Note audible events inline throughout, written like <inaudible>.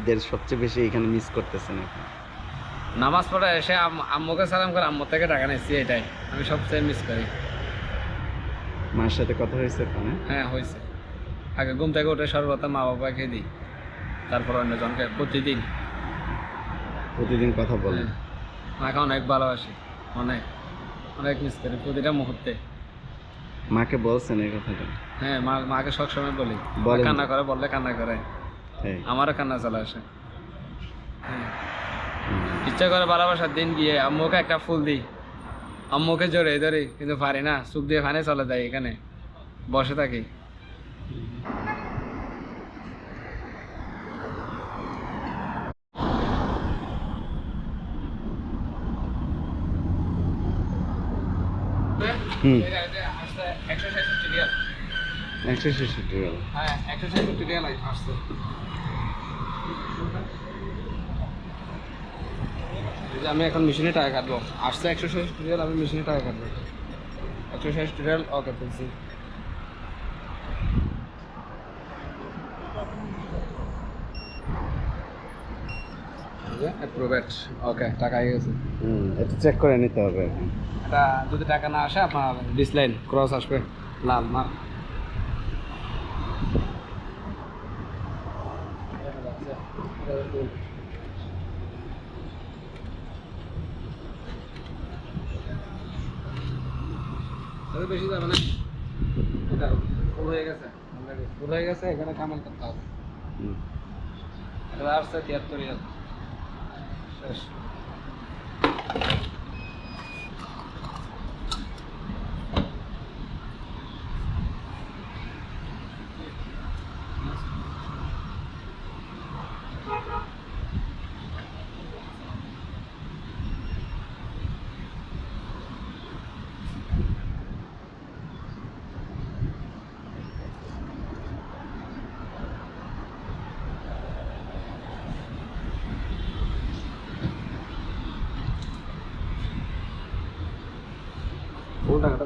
ঈদের সবচেয়ে বেশি এখানে মিস করতেছেন এখন? নামাজ পড়ে এসে আম্মুকে সালাম করে আম্মুর থেকে টাকা নিচ্ছি এটাই। আমি সবচেয়ে মিস করি। মার সাথে কথা হয়েছে ওখানে হ্যাঁ হয়েছে। আগে ঘুম থেকে উঠে সর্বপ্রথম মা বাবাকে দিই। তারপর অন্যজনকে প্রতিদিন। প্রতিদিন কথা বলেন হ্যাঁ। মাকে অনেক ভালোবাসি অনেক। অনেক মিস করি প্রতিটা মুহূর্তে। মাকে বলছেন এই কথাটা? হ্যাঁ মা মাকে সবসময় বলি। কান্না করে বললে কান্না করে। আমারও কান্না চলে আসে। ইচ্ছা করে ভালোবাসার দিন গিয়ে আম্মুকে একটা ফুল দিই। আম্মুকে জোরে ধরি কিন্তু পারি না সুখ দিয়ে ফানে চলে যায় এখানে বসে থাকি। হুম। একশো ছেষট্টি রিয়াল একশো ছেষট্টি গেল হ্যাঁ একশো ছেষট্টি রিয়াল আসছে। আমি এখন মেশিনে টাকা কাটবো। আসছে একশো ছেষট্টি রিয়াল আমি মেশিনে টাকা কাটবো। একশো ছেষট্টি রিয়াল ওকে অ্যাপ্রুভেড ওকে টাকা হয়ে গেছে। হুম এটা চেক করে নিতে হবে। এটা যদি টাকা না আসে আপনার ডিসলাইন ক্রস আসবে লাল মার্ক তবে বেশি যাবে না? এটা ফুল হয়ে গেছে। ফুল হয়ে গেছে এখানে কামাল করতে হবে। এটা আসছে তিয়াত্তর শেষ। ফুল টাকাটা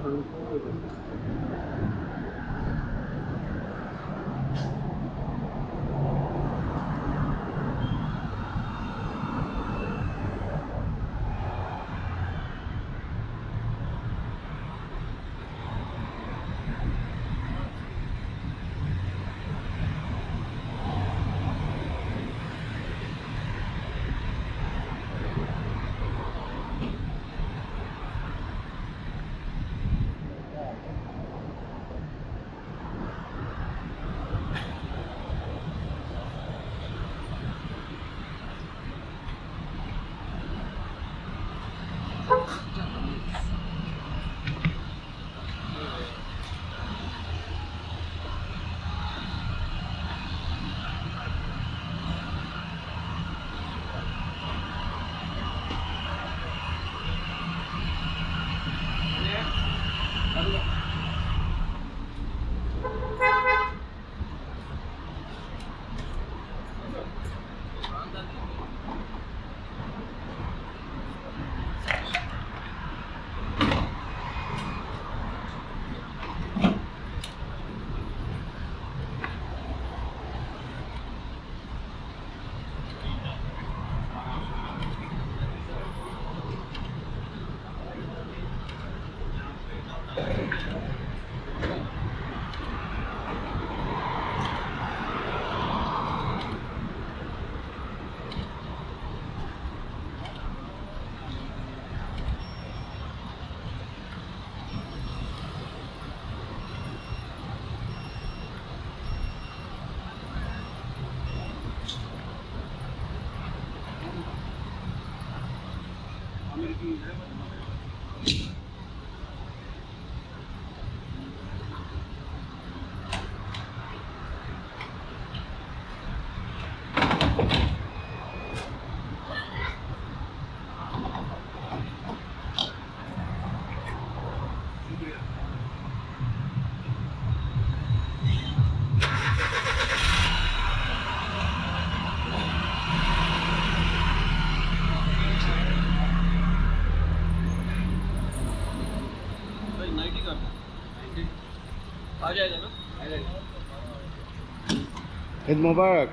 ঈদ মোবারক।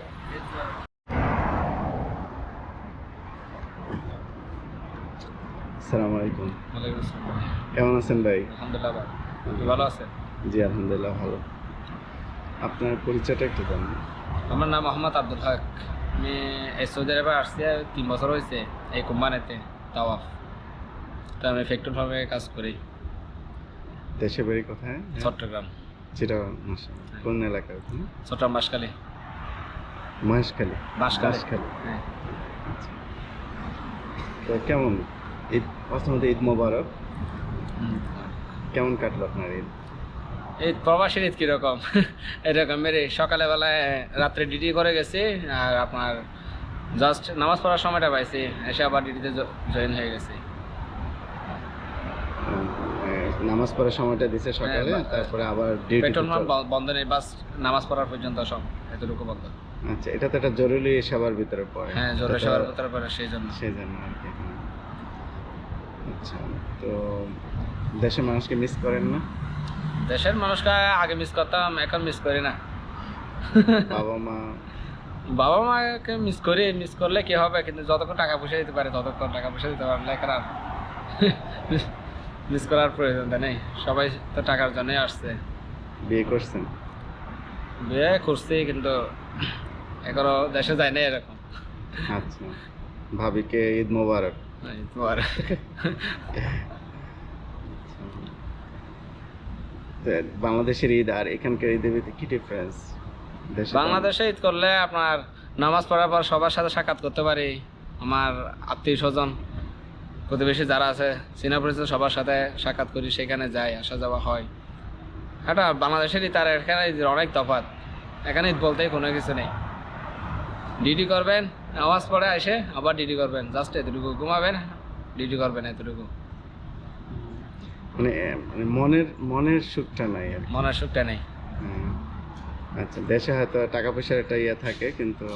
আসসালামু আলাইকুম। কেমন আছেন ভাই? ভালো। আছেন? জি আলহামদুলিল্লাহ ভালো। আপনার পরিচয়টা একটু জানেন আমার নাম মোহাম্মদ আব্দুল হক। আমি এই সৌদি আরবে আসছি তিন বছর হয়েছে এই কোম্পানিতে তাওয়াফ। তো আমি ফ্যাক্টর ফার্মে কাজ করি। দেশে বাড়ি কোথায়? চট্টগ্রাম। চিটাগাং কোন এলাকা চট্টগ্রাম বাসকালী মহেশখালী বাঁশখালী। হ্যাঁ। তো কেমন? ঈদ প্রথমত ঈদ মোবারক। কেমন কাটলো আপনার ঈদ? এই প্রবাসীর ঈদ কীরকম? <laughs> এরকম মেরে সকালে বেলায় রাত্রে ডিউটি করে গেছি আর আপনার জাস্ট নামাজ পড়ার সময়টা পাইছি এসে আবার ডিউটিতে জয়েন হয়ে গেছি। নামাজ পড়ার সময়টা দিছে সকালে হ্যাঁ, তারপরে আবার পেট্রোল পাম্প বন্ধ নেই বাস নামাজ পড়ার পর্যন্ত সব এতটুকু বন্ধ। আচ্ছা এটা তো একটা জরুরি সেবার ভিতরে পড়ে। হ্যাঁ জরুরি সবার ভিতরে পড়ে সেই জন্য। সেই জন্য আর কি হ্যাঁ। আচ্ছা তো দেশের মানুষকে মিস করেন না? দেশের মানুষকে আগে মিস করতাম এখন মিস করি না। বাবা মা? বাবা মাকে মিস করি মিস করলে কি হবে? কিন্তু যতক্ষণ টাকা পয়সা দিতে পারে ততক্ষণ টাকা পয়সা দিতে পারলে এখন আর মিস করার প্রয়োজন তো নেই। সবাই তো টাকার জন্যই আসছে। বিয়ে করছেন বিয়ে করছি কিন্তু এখনও দেশে যায় না এরকম। আচ্ছা। ভাবিকে ঈদ মোবারক। তো আর তো বাংলাদেশের ঈদ আর এখানকার ঈদের ভিতরে কি ডিফারেন্স দেশে বাংলাদেশে ঈদ করলে আপনার নামাজ পড়ার পর সবার সাথে সাক্ষাৎ করতে পারি। আমার আত্মীয় স্বজন। প্রতিবেশী যারা আছে চীনা পরিচিত সবার সাথে সাক্ষাৎ করি সেখানে যাই আসা যাওয়া হয়। এটা বাংলাদেশেরই আর এখানে অনেক তফাৎ এখানে ঈদ বলতেই কোনো কিছু নেই। ডিউটি করবেন আওয়াজ পড়ে এসে আবার ডিউটি করবেন জাস্ট এতটুকু। ঘুমাবেন ডিউটি করবেন এতটুকু। মানে মানে মনের মনের সুখটা নাই আর মনের সুখটা নেই। আচ্ছা দেশে হয়তো টাকা পয়সার একটা ইয়ে থাকে কিন্তু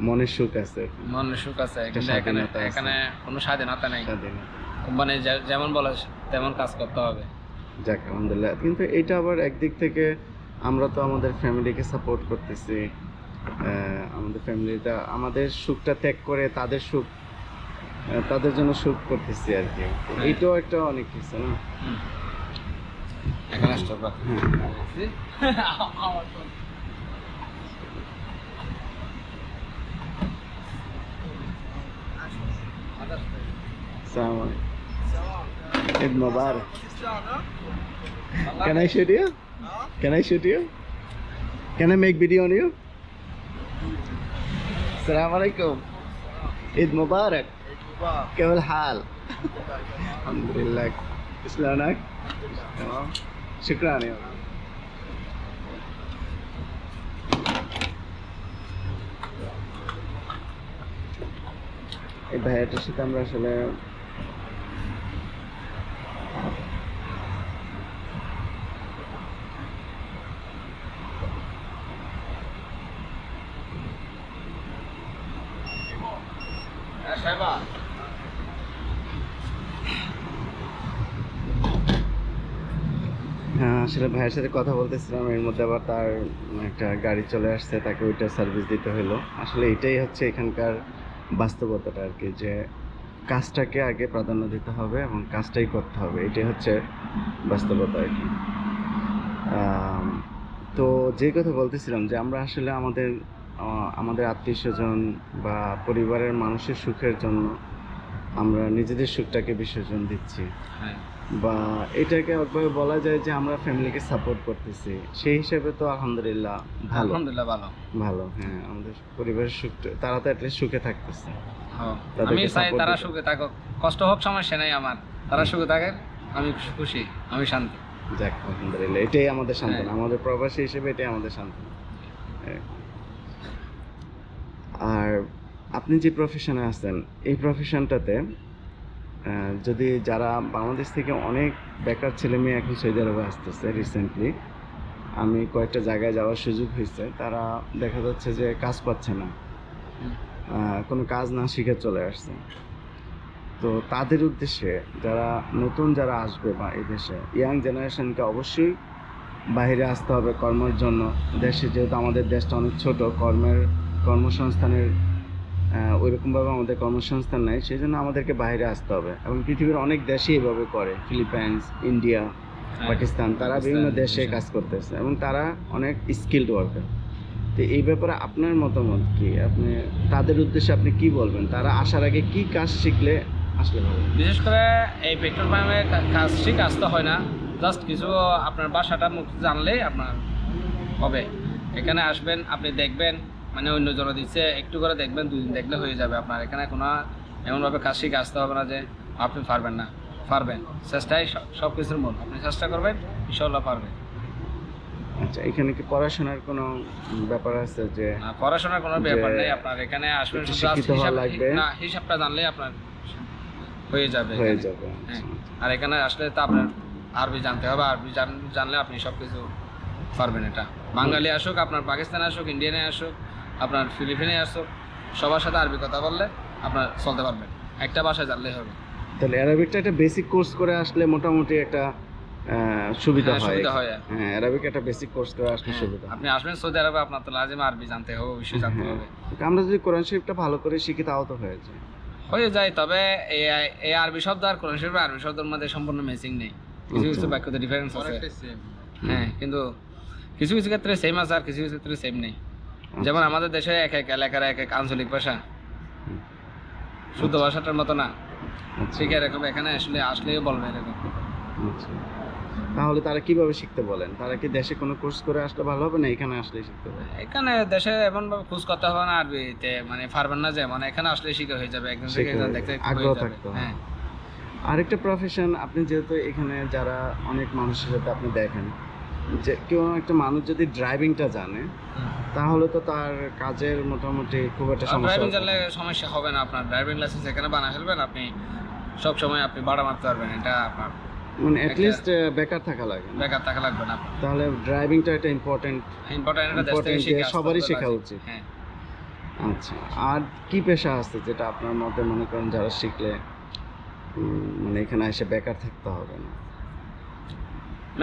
মনের সুখ আছে মনের সুখ আছে কিন্তু এখানে এখানে কোনো স্বাধীনতা নেই। কোম্পানি যেমন বলে তেমন কাজ করতে হবে। যাক আলহামদুলিল্লাহ। কিন্তু এটা আবার একদিক থেকে আমরা তো আমাদের ফ্যামিলিকে সাপোর্ট করতেছি। আমাদের ফ্যামিলিটা আমাদের সুখটা ত্যাগ করে তাদের সুখ তাদের জন্য সুখ করতেছি আর কি। এইটাও একটা অনেক কিছু না। এখানে stop <laughs> রাখ। Assalamu alaikum. Eid Mubarak. Can I shoot you? Can I shoot you? Can I make video on you? Assalamu alaikum. Eid Mubarak. كيف الحال؟ الحمد لله شلونك؟ تمام شكرا يا এই ভাইয়াটার সাথে আমরা আসলে হ্যাঁ আসলে ভাইয়ের সাথে কথা বলতেছিলাম, এর মধ্যে আবার তার একটা গাড়ি চলে আসছে, তাকে ওইটা সার্ভিস দিতে হলো আসলে এটাই হচ্ছে এখানকার বাস্তবতাটা আর কি, যে কাজটাকে আগে প্রাধান্য দিতে হবে এবং কাজটাই করতে হবে, এটাই হচ্ছে বাস্তবতা আর কি। তো যে কথা বলতেছিলাম যে আমরা আসলে আমাদের আমাদের আত্মীয় স্বজন বা পরিবারের মানুষের সুখের জন্য আমরা নিজেদের সুখটাকে বিসর্জন দিচ্ছি। হ্যাঁ। বা এটাকে একভাবে বলা যায় যে আমরা ফ্যামিলিকে সাপোর্ট করতেছি। সেই হিসাবে তো আলহামদুলিল্লাহ ভালো। আলহামদুলিল্লাহ ভালো। ভালো হ্যাঁ আমাদের পরিবারের সুখ তারা তো অ্যাটলিস্ট সুখে থাকতেছে। হ্যাঁ। আমি চাই তারা সুখে থাকুক। কষ্ট হোক সমস্যা নেই আমার। তারা সুখে থাকে আমি খুশি আমি শান্তি। যাক আলহামদুলিল্লাহ এটাই আমাদের সান্ত্বনা হ্যাঁ। আমাদের প্রবাসী হিসেবে এটাই আমাদের সান্ত্বনা হ্যাঁ। আর আপনি যে প্রফেশনে আছেন এই প্রফেশনটাতে যদি যারা বাংলাদেশ থেকে অনেক বেকার ছেলে মেয়ে এখন সৌদি আরবে আসতেছে রিসেন্টলি আমি কয়েকটা জায়গায় যাওয়ার সুযোগ হয়েছে, তারা দেখা যাচ্ছে যে কাজ পাচ্ছে না। কোনো কাজ না শিখে চলে আসছে। তো তাদের উদ্দেশ্যে যারা নতুন যারা আসবে বা এই দেশে ইয়াং জেনারেশনকে অবশ্যই বাইরে আসতে হবে কর্মের জন্য। দেশে যেহেতু আমাদের দেশটা অনেক ছোট, কর্মের কর্মসংস্থানের ওইরকমভাবে আমাদের কর্মসংস্থান নাই সেই জন্য আমাদেরকে বাইরে আসতে হবে। এবং পৃথিবীর অনেক দেশই এভাবে করে ফিলিপাইন্স ইন্ডিয়া পাকিস্তান তারা বিভিন্ন দেশে। কাজ করতেছে এবং তারা অনেক স্কিলড ওয়ার্কার তো এই ব্যাপারে আপনার মতামত কি? আপনি তাদের উদ্দেশ্যে আপনি কি বলবেন? তারা আসার আগে কি কাজ শিখলে আসলে ভালো বিশেষ করে এই পেট্রোল পাম্পে কাজ ঠিক আসতে হয় না। জাস্ট কিছু আপনার বাসাটা মুখ জানলেই আপনার হবে। এখানে আসবেন আপনি দেখবেন মানে অন্য জন দিচ্ছে একটু করে দেখবেন দুদিন দেখলে হয়ে যাবে আপনার। এখানে কোনো এমনভাবে কাজ শিখে আসতে হবে না যে আপনি পারবেন না। পারবেন। চেষ্টাই সব- কিছুর মূল। আপনি চেষ্টা করবেন ইনশাল্লাহ পারবেন। আচ্ছা এখানে কি পড়াশোনার কোনো ব্যাপার আছে যে না, পড়াশোনার কোনো ব্যাপার নেই। আপনার এখানে হিসাব- লাগবে। না হিসাবটা জানলেই আপনার হয়ে যাবে হয়ে যাবে হ্যাঁ। আচ্ছা। আর এখানে আসলে তো আপনার আরবি জানতে হবে। আরবি জানলে আপনি সব কিছু পারবেন এটা। বাঙালি আসুক আপনার পাকিস্তানে আসুক ইন্ডিয়ানে আসুক আপনার ফিলিপিনে আসুক সবার সাথে আরবি কথা বললে আপনার চলতে পারবেন একটা ভাষায় জানলেই হবে। তাহলে অ্যারাবিকটা একটা বেসিক কোর্স করে আসলে মোটামুটি একটা সুবিধা হ্যাঁ, হয়। সুবিধা হয়। হ্যাঁ অ্যারাবিক একটা বেসিক কোর্স করে আসলে হ্যাঁ, সুবিধা। আপনি আসবেন সৌদি আরবে আপনার তো লাজিম আরবি জানতে হবে অবশ্যই জানতে হ্যাঁ। হবে। আমরা যদি কোরআন শরীফটা ভালো করে শিখি তাও তো হয়ে যায়। হয়ে যায় তবে এই এই আরবি শব্দ আর কোরআন শরীফের আরবি শব্দের মধ্যে সম্পূর্ণ ম্যাচিং নেই। কিছু কিছু আচ্ছা। বাক্যতে ডিফারেন্স আছে। হ্যাঁ কিন্তু কিছু কিছু ক্ষেত্রে সেম আছে আর কিছু কিছু ক্ষেত্রে সেম নেই। যেমন আমাদের দেশে এক এক এলাকার এক এক আঞ্চলিক ভাষা। শুদ্ধ ভাষাটার মতো না। আচ্ছা, ঠিক এরকম এখানে আসলে আসলেও বলবে এরকম। আচ্ছা। তাহলে তারা কীভাবে শিখতে বলেন? তারা কি দেশে কোনো কোর্স করে আসলে ভালো হবে না এখানে আসলে শিখতে হবে? এখানে দেশে এমন ভাবে খোঁজ করতে হবে না আরবিতে মানে পারবেন না যে মানে এখানে আসলে শিখে হয়ে যাবে একজন থেকে একজন দেখতে। আগ্রহ থাকতে হ্যাঁ। আরেকটা প্রফেশন আপনি যেহেতু এখানে যারা অনেক মানুষের সাথে আপনি দেখেন যে কেউ একটা মানুষ যদি ড্রাইভিংটা জানে তাহলে তো তার কাজের মোটামুটি খুব একটা সমস্যা ড্রাইভিং জানলে সমস্যা হবে না আপনার। ড্রাইভিং লাইসেন্স এখানে বানা ফেলবেন আপনি সব সময় আপনি ভাড়া মারতে পারবেন এটা আপনার মানে অ্যাটলিস্ট বেকার থাকা লাগে বেকার থাকা লাগবে না। তাহলে ড্রাইভিংটা একটা ইম্পর্টেন্ট ইম্পর্টেন্ট এটা দেশ থেকে শিখে সবারই শেখা উচিত। হ্যাঁ। আচ্ছা আর কি পেশা আছে যেটা আপনার মতে মনে করেন যারা শিখলে মানে এখানে এসে বেকার থাকতে হবে না?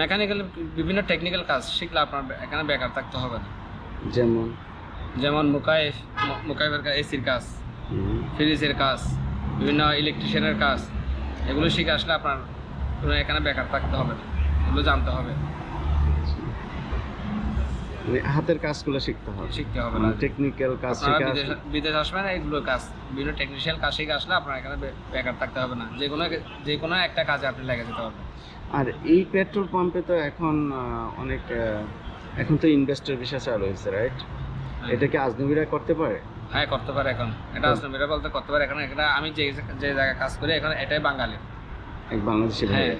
মেকানিক্যাল বিভিন্ন টেকনিক্যাল কাজ শিখলে আপনার এখানে বেকার থাকতে হবে না। যেমন? যেমন মুকাইফ মুকাইফের কাজ এসির কাজ ফ্রিজের কাজ বিভিন্ন ইলেকট্রিশিয়ানের কাজ এগুলো শিখে আসলে আপনার কোনো এখানে বেকার থাকতে হবে না। এগুলো জানতে হবে। মানে হাতের কাজগুলো শিখতে হবে। শিখতে হবে না। টেকনিক্যাল কাজ আপনারা শিখে বিদেশ আসলে বিদেশ আসবেন এগুলো কাজ বিভিন্ন টেকনিশিয়াল কাজ শিখে আসলে আপনার এখানে বেকার থাকতে হবে না। যে কোনো যে কোনো একটা কাজে আপনি লেগে যেতে হবে। আর এই পেট্রোল পাম্পে তো এখন অনেক এখন তো ইনভেস্টর বিষয় চালু হয়েছে রাইট এটা কি আজনবীরা করতে পারে? হ্যাঁ করতে পারে এখন। এটা। আসলে বলতে করতে পারে। এখন এটা আমি যে যে জায়গায় কাজ করি এখন এটাই বাঙালি। এক বাংলাদেশি হ্যাঁ।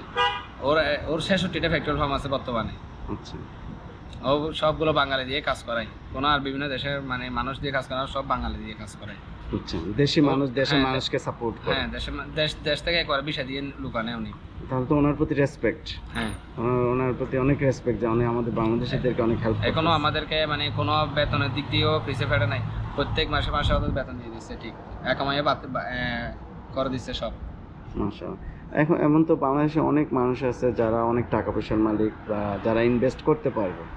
ওর ওর ছেষট্টিটা পেট্রোল পাম্প আছে বর্তমানে। আচ্ছা। ও সবগুলো বাঙালি দিয়ে কাজ করায়। কোনো আর বিভিন্ন দেশের মানে মানুষ দিয়ে কাজ করায় সব বাঙালি দিয়ে কাজ করায়। বুঝছেন দেশি মানুষ দেশের হ্যাঁ, মানুষকে সাপোর্ট করে। হ্যাঁ দেশের দেশ দেশ থেকে করে বিষা দিয়ে লুকানে উনি। তাহলে তো ওনার প্রতি রেসপেক্ট হ্যাঁ। ওনার প্রতি অনেক রেসপেক্ট যে উনি আমাদের বাংলাদেশিদেরকে অনেক হেল্প এখনও আমাদেরকে মানে কোনো বেতনের দিক দিয়েও পিছিয়ে ফেটে নাই। প্রত্যেক মাসে মাসে ওদের বেতন দিয়ে দিচ্ছে ঠিক। এক মাইয়ে বাত- করে দিচ্ছে সব। এখন এমন তো বাংলাদেশে অনেক মানুষ আছে যারা অনেক টাকা পয়সার মালিক বা যারা ইনভেস্ট করতে পারবে।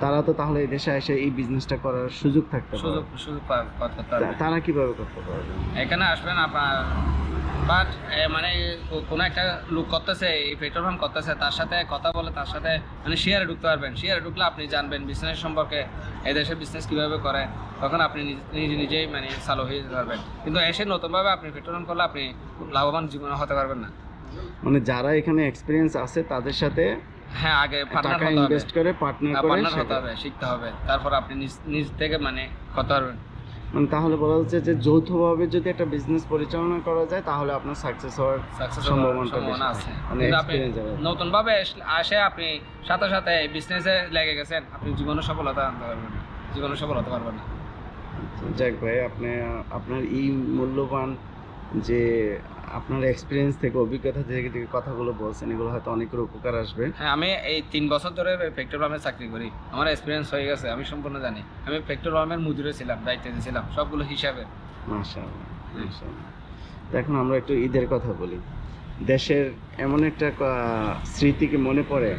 তারা তো তাহলে এই দেশে এসে এই বিজনেসটা করার সুযোগ থাকতে সুযোগ সুযোগ তা- তারা কীভাবে করতে পারবে? এখানে আসবেন আপনার বাট মানে কোনো একটা লোক করতেছে এই পেট্রোল পাম্প করতেছে তার সাথে কথা বলে তার সাথে মানে শেয়ারে ঢুকতে পারবেন। শেয়ারে ঢুকলে আপনি জানবেন বিজনেস সম্পর্কে এই দেশে বিজনেস কীভাবে করে তখন আপনি নিজ- নিজে নিজেই মানে চালু হয়ে যেতে পারবেন। কিন্তু এসে নতুনভাবে আপনি পেট্রোল পাম্প করলে আপনি লাভবান জীবনে হতে পারবেন না। মানে যারা এখানে এক্সপিরিয়েন্স আছে তাদের সাথে হ্যাঁ আগে পার্টনার টাকা হতে হবে। ইনভেস্ট করে পার্টনার করে পার্টনার হতে হবে শিখতে হবে। তারপর আপনি নিজ নিজ থেকে মানে করতে পারবেন মানে তাহলে বলা হচ্ছে যে যৌথভাবে যদি একটা বিজনেস পরিচালনা করা যায় তাহলে আপনার সাকসেস হওয়ার সম্ভাবনাটা সম্ভাবনা বেশি আছে। মানে হবে। নতুন ভাবে আসে আপনি সাথে সাথে বিজনেসে লেগে গেছেন আপনি জীবনে সফলতা আনতে পারবেন না। জীবনে সফল হতে পারবেন না। যাক ভাই আপনি আপনার এই মূল্যবান যে আপনার এক্সপিরিয়েন্স থেকে অভিজ্ঞতা থেকে থেকে কথাগুলো বলছেন এগুলো হয়তো অনেকের উপকার আসবে। হ্যাঁ আমি এই তিন বছর ধরে পেট্রোল পাম্পে চাকরি করি। আমার এক্সপিরিয়েন্স হয়ে গেছে আমি সম্পূর্ণ জানি। আমি পেট্রোল পাম্পের মুদিরে ছিলাম দায়িত্বে ছিলাম সবগুলো হিসাবে। মাশাআল্লাহ মাশাআল্লাহ। তো এখন আমরা একটু ঈদের কথা বলি। দেশের এমন একটা স্মৃতিকে মনে পড়ে?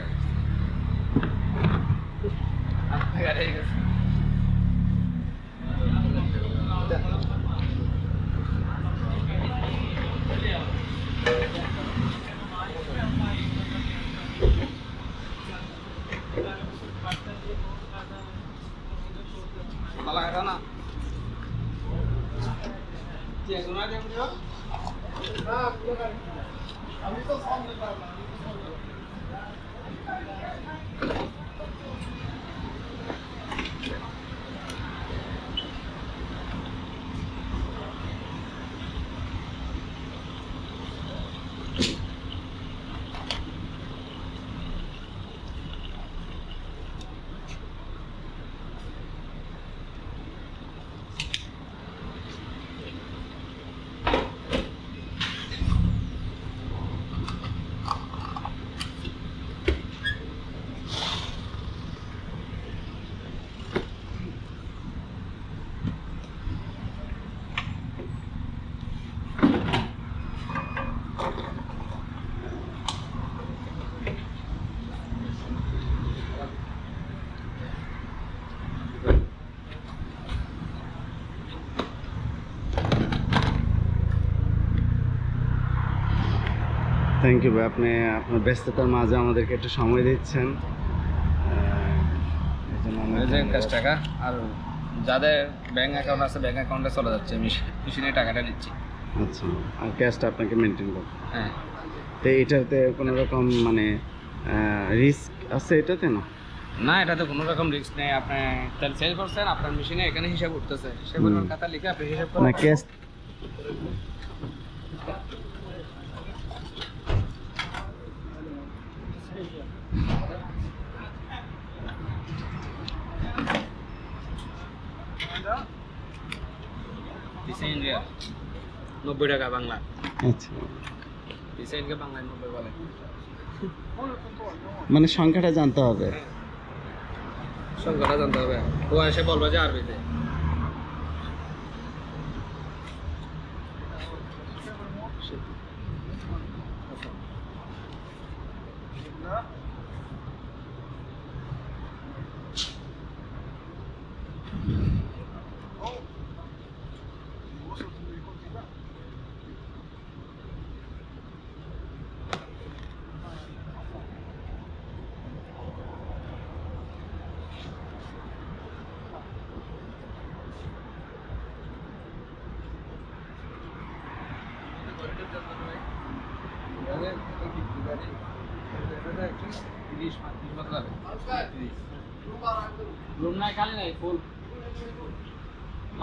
আমি তো সামনে পারলাম। থ্যাংক ইউ ভাই। আপনি আপনার ব্যস্ততার মাঝে আমাদেরকে একটু সময় দিচ্ছেন। টাকা আর যাদের ব্যাংক অ্যাকাউন্ট আছে ব্যাংক অ্যাকাউন্টে চলে যাচ্ছে। মেশিনে টাকাটা নিচ্ছি। আচ্ছা আর ক্যাশটা আপনাকে মেনটেন করতে হ্যাঁ। তো এটাতে কোনো রকম মানে রিস্ক আছে এটাতে না? না এটাতে কোনো রকম রিস্ক নেই। আপনি তাহলে সেল করছেন আপনার মেশিনে এখানে হিসাব উঠতেছে। সে পরিমাণ খাতা লিখে আপনি হিসাব না ক্যাশ নব্বই টাকা বাংলা। আচ্ছা। বাংলায় নব্বই বলে। মানে সংখ্যাটা জানতে হবে। সংখ্যাটা জানতে হবে। ও এসে বলবে যে আরবিতে রুম নাই খালি নাই ফুল হয়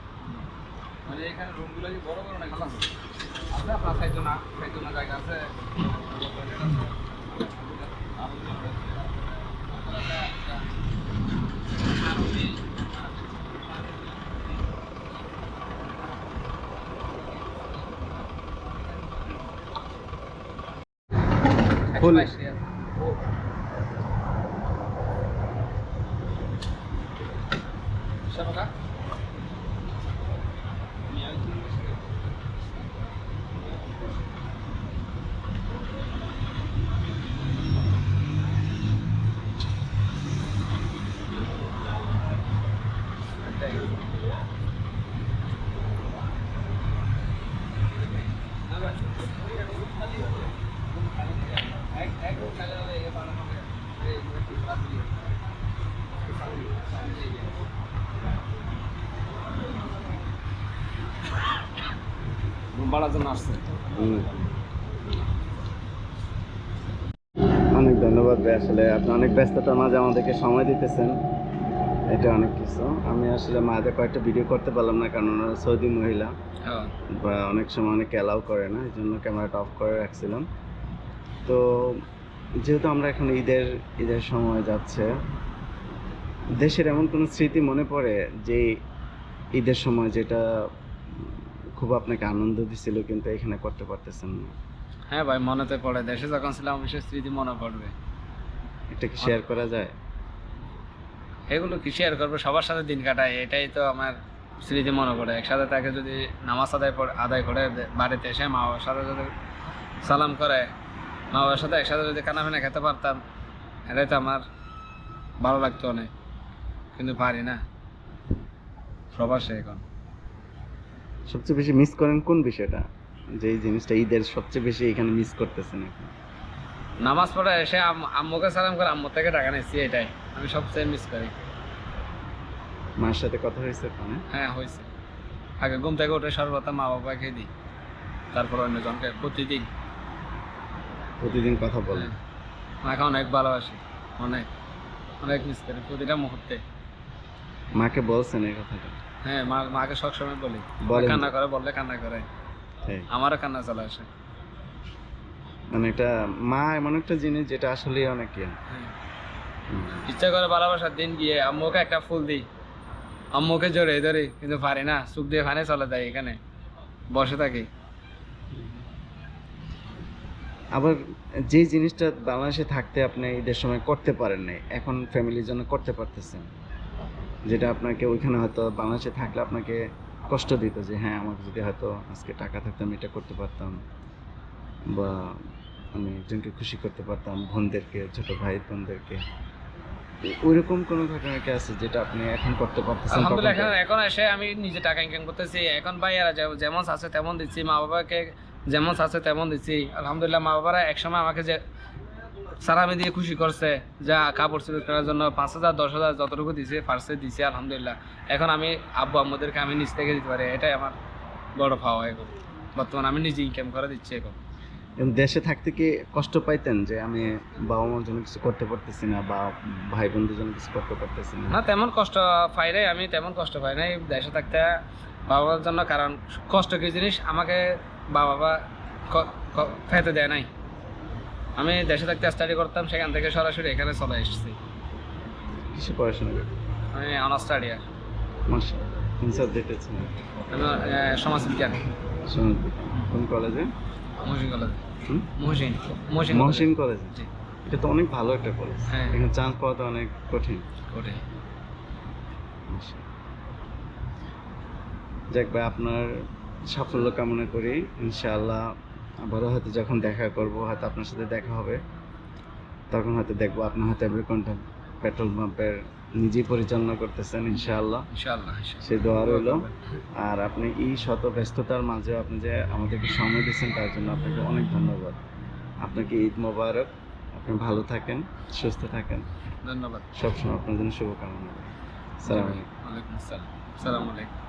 মানে এখানে রুমগুলো কি বড় বড় না খালাম আছে আপনার সাইজো না সাইজো না জায়গা আছে। ফুল। Siapa বাড়ার জন্য আসছে অনেক ধন্যবাদ ভাই আসলে আপনি অনেক ব্যস্ততার মাঝে আমাদেরকে সময় দিতেছেন। এটা অনেক কিছু। আমি আসলে মায়েদের কয়েকটা ভিডিও করতে পারলাম না কারণ ওনারা সৌদি মহিলা। বা অনেক সময় অনেকে অ্যালাউ করে না এই জন্য ক্যামেরাটা অফ করে রাখছিলাম। তো যেহেতু আমরা এখন ঈদের ঈদের সময় যাচ্ছে দেশের এমন কোনো স্মৃতি মনে পড়ে যে ঈদের সময় যেটা খুব আপনাকে আনন্দ দিছিল কিন্তু এখানে করতে পারতেছেন না। হ্যাঁ ভাই মনেতে পড়ে। দেশে যখন ছিলাম অবশ্যই স্মৃতি মনে পড়বে। এটা কি শেয়ার করা যায়? এগুলো কি শেয়ার করব? সবার সাথে দিন কাটায় এটাই তো আমার স্মৃতি মনে পড়ে। একসাথে তাকে যদি নামাজ আদায় পড়ে আদায় করে বাড়িতে এসে মা বাবার সাথে যদি সালাম করে মা বাবার সাথে একসাথে যদি খানা পিনা খেতে পারতাম এটাই তো আমার ভালো লাগতো অনেক। কিন্তু পারি না। প্রবাসে এখন। সবচেয়ে বেশি মিস করেন কোন বিষয়টা? যে জিনিসটা ঈদের সবচেয়ে বেশি এখানে মিস করতেছেন এখন নামাজ পড়ে এসে আম- আম্মুকে সালাম করে আম্মু থেকে টাকা নিচ্ছি এটাই। আমি সবচেয়ে মিস করি। মার সাথে কথা হয়েছে ফোনে হ্যাঁ? হয়েছে। আগে ঘুম থেকে উঠে সর্বপ্রথম মা বাবাকে দিই। তারপর অন্যজনকে প্রতিদিন। প্রতিদিন কথা হ্যাঁ। মাকে অনেক ভালোবাসি অনেক। অনেক মিস করি প্রতিটা মুহূর্তে। মাকে বলছেন এই কথাটা? হ্যাঁ মা মাকে সবসময় বলি। কান্না করে বললে কান্না করে। আমারও কান্না চলে আসে। মানে এটা মা এমন একটা জিনিস যেটা আসলে অনেক। হ্যাঁ। ইচ্ছা করে ভালোবাসার দিন গিয়ে আম্মুকে একটা ফুল দিই। আম্মুকে জড়িয়ে ধরি কিন্তু পারি না সুখ দিয়ে ফানে চলে যায় এখানে বসে থাকি। আবার যে জিনিসটা বাংলাদেশে থাকতে আপনি ঈদের সময় করতে পারেন নাই এখন ফ্যামিলির জন্য করতে পারতেছেন। যেটা আপনাকে ওইখানে হয়তো বাংলাদেশে থাকলে আপনাকে কষ্ট দিত যে হ্যাঁ আমাকে যদি হয়তো আজকে টাকা থাকতো আমি এটা করতে পারতাম বা আমি একজনকে খুশি করতে পারতাম বোনদেরকে ছোট ভাই বোনদেরকে। ওইরকম কোনো ঘটনা কি আছে যেটা আপনি এখন করতে পারতেছেন আলহামদুলিল্লাহ এখন এখন এসে আমি নিজে টাকা ইনকাম করতেছি। এখন ভাইয়ারা যেমন আছে তেমন দিচ্ছি মা বাবাকে যেমন আছে তেমন দিচ্ছি। আলহামদুলিল্লাহ মা বাবারা একসময় আমাকে যে সারামি দিয়ে খুশি করছে যা কাপড় চোপড় করার জন্য পাঁচ হাজার দশ হাজার যতটুকু দিছে ফার্স্টে দিছে আলহামদুলিল্লাহ। এখন আমি আব্বু আম্মুদেরকে আমি নিচ থেকে দিতে পারি এটাই আমার বড় পাওয়া এখন। বর্তমানে আমি নিজে ইনকাম করে দিচ্ছি এখন। দেশে থাকতে কি কষ্ট পাইতেন যে আমি বাবা মার জন্য কিছু করতে পারতেছি না বা ভাই বোনদের জন্য কিছু করতে পারতেছি না? না তেমন কষ্ট পাই নাই আমি তেমন কষ্ট পাই নাই দেশে থাকতে। বাবার জন্য কারণ কষ্ট কি জিনিস? আমাকে বাবা বা খেতে দেয় নাই। আমি দেশে থাকতে স্টাডি করতাম সেখান থেকে সরাসরি এখানে চলে এসেছি। কিসে পড়াশোনা করতে আমি অনার্স আর মাসা কোন সাবজেক্ট আছে আমি আহ, সমাজবিজ্ঞান কোন কলেজে মহসিন কলেজে? মহসিন মহসিন মহসিন কলেজে এটা তো অনেক ভালো একটা কলেজ হ্যাঁ। এখানে চান্স পাওয়া তো অনেক কঠিন। কঠিন। যাক ভাই আপনার সাফল্য কামনা করি। ইনশাআল্লাহ আবারও হয়তো যখন দেখা করব হয়তো আপনার সাথে দেখা হবে তখন হয়তো দেখব আপনার হয়তো এভরিকনটা পেট্রোল পাম্পের নিজেই পরিচালনা করতেছেন ইনশাআল্লাহ। সেই দোয়া রইল। আর আপনি এই শত ব্যস্ততার মাঝে আপনি যে আমাদেরকে সময় দিয়েছেন তার জন্য আপনাকে অনেক ধন্যবাদ। আপনাকে ঈদ মোবারক। আপনি ভালো থাকেন সুস্থ থাকেন। ধন্যবাদ। সবসময় আপনার জন্য শুভকামনা। সালাম আলাইকুম আসসালাম। আসসালামু আলাইকুম।